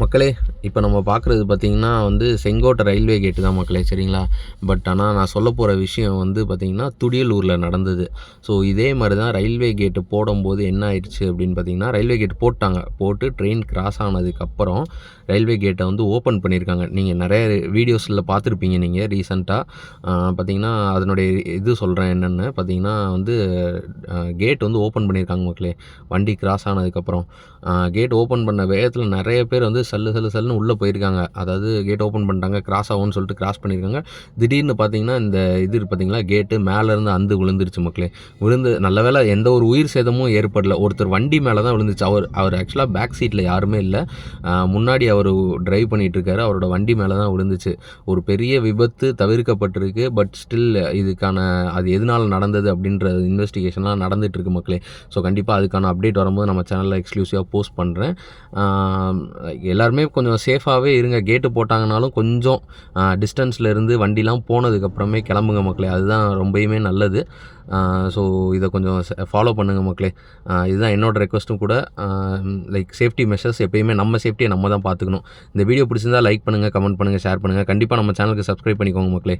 மக்களே இப்போ நம்ம பார்க்குறது பார்த்திங்கன்னா வந்து செங்கோட்டை ரயில்வே கேட்டு தான் மக்களே சரிங்களா? பட் ஆனால் நான் சொல்ல போகிற விஷயம் வந்து பார்த்திங்கன்னா துடியலூரில் நடந்தது. ஸோ இதே மாதிரி தான் ரயில்வே கேட்டு போடும்போது என்ன ஆயிடுச்சு அப்படின்னு பார்த்திங்கன்னா ரயில்வே கேட் போட்டாங்க. போட்டு ட்ரெயின் கிராஸ் ஆனதுக்கப்புறம் ரயில்வே கேட்டை வந்து ஓப்பன் பண்ணியிருக்காங்க. நீங்கள் நிறைய வீடியோஸில் பார்த்துருப்பீங்க நீங்கள் ரீசண்டாக பார்த்திங்கன்னா அதனுடைய இது சொல்கிறேன் என்னென்னு. பார்த்திங்கன்னா வந்து கேட் வந்து ஓப்பன் பண்ணியிருக்காங்க மக்களே வண்டி கிராஸ் ஆனதுக்கப்புறம் கேட் ஓப்பன் பண்ண வேகத்தில் நிறைய பேர் வந்து சல்லு சல்லு சல்லுன்னு உள்ளே போயிருக்காங்க. அதாவது கேட் ஓப்பன் பண்ணிட்டாங்க கிராஸ் ஆகும்னு சொல்லிட்டு கிராஸ் பண்ணியிருக்காங்க. திடீர்னு பார்த்தீங்கன்னா இந்த இது பார்த்தீங்களா கேட்டு மேலேருந்து அந்து விழுந்துருச்சு மக்களே. விழுந்து நல்ல வேளை எந்த ஒரு உயிர் சேதமும் ஏற்படல. ஒருத்தர் வண்டி மேலே தான் விழுந்துச்சு. அவர் அவர் ஆக்சுவலாக பேக் சீட்டில் யாருமே இல்லை. முன்னாடி அவர் டிரைவ் பண்ணிகிட்டு இருக்காரு அவரோட வண்டி மேலே தான் விழுந்துச்சு. ஒரு பெரிய விபத்து தவிர்க்கப்பட்டிருக்கு. பட் ஸ்டில் இதுக்கான அது எதனால் நடந்தது அப்படின்ற இன்வெஸ்டிகேஷன்லாம் நடந்துட்டு இருக்கு மக்களே. ஸோ கண்டிப்பாக அதுக்கான அப்டேட் வரும்போது நம்ம சேனலில் எக்ஸ்க்ளூசிவாக போஸ்ட் பண்ணுறேன் எல்லாருமே கொஞ்சம் சேஃபாகவே இருங்க. கேட்டு போட்டாங்கனாலும் கொஞ்சம் டிஸ்டன்ஸில் இருந்து வண்டிலாம் போனதுக்கப்புறமே கிளம்புங்க மக்களே. அதுதான் ரொம்பவுமே நல்லது. ஸோ இதை கொஞ்சம் ஃபாலோ பண்ணுங்கள் மக்களே. இதுதான் என்னோடய ரெக்வஸ்ட்டும் கூட. லைக் சேஃப்டி மெஷர்ஸ் எப்பயுமே நம்ம சேஃப்டியை நம்ம தான் பார்த்துக்கணும். இந்த வீடியோ பிடிச்சிருந்தா லைக் பண்ணுங்கள் கமெண்ட் பண்ணுங்கள் ஷேர் பண்ணுங்கள் கண்டிப்பாக நம்ம சேனலுக்கு சப்ஸ்கிரைப் பண்ணிக்கோங்க மக்களே.